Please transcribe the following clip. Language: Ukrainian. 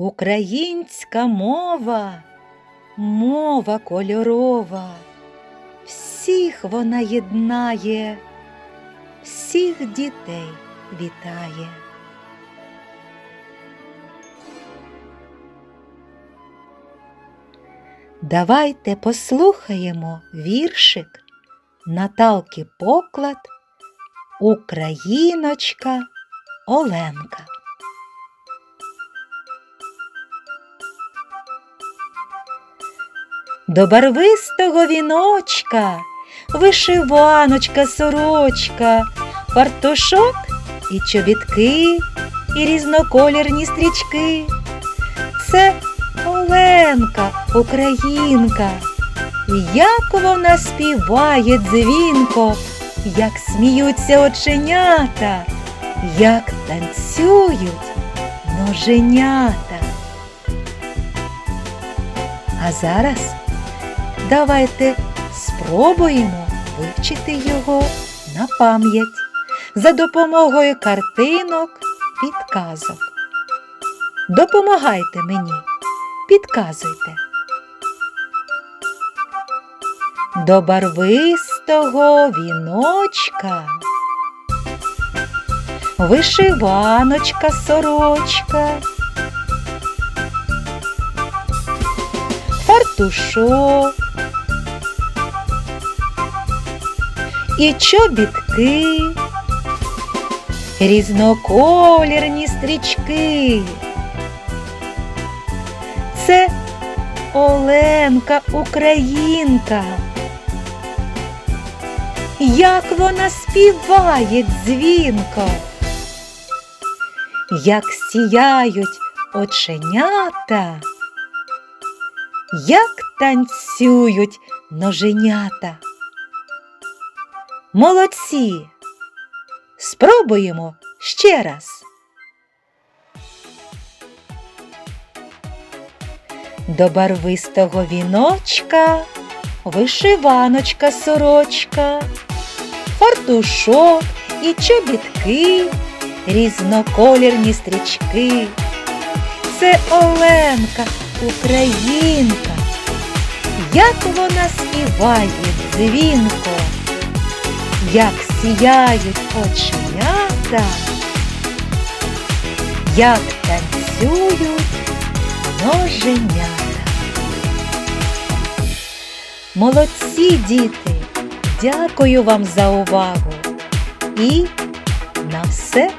Українська мова, мова кольорова, всіх вона єднає, всіх дітей вітає. Давайте послухаємо віршик Наталки Поклад Україночка Оленка. До барвистого віночка, вишиваночка, сорочка, фартушок і чобітки, і різноколірні стрічки. Це Оленка, українка. Як вона співає дзвінко, як сміються оченята, як танцюють ноженята. А зараз давайте спробуємо вивчити його на пам'ять за допомогою картинок, підказок. Допомагайте мені, підказуйте. До барвистого віночка, вишиваночка сорочка, фартушок і чобітки, різноколірні стрічки. Це Оленка Українка. Як вона співає дзвінко, як сіяють оченята, як танцюють ноженята. Молодці! Спробуємо ще раз. До барвистого віночка, вишиваночка сорочка, фартушок і чобітки, різноколірні стрічки. Це Оленка, українка. Як вона співає дзвінко, як сіяють оченята, як танцюють ноженята. Молодці, діти! Дякую вам за увагу і на все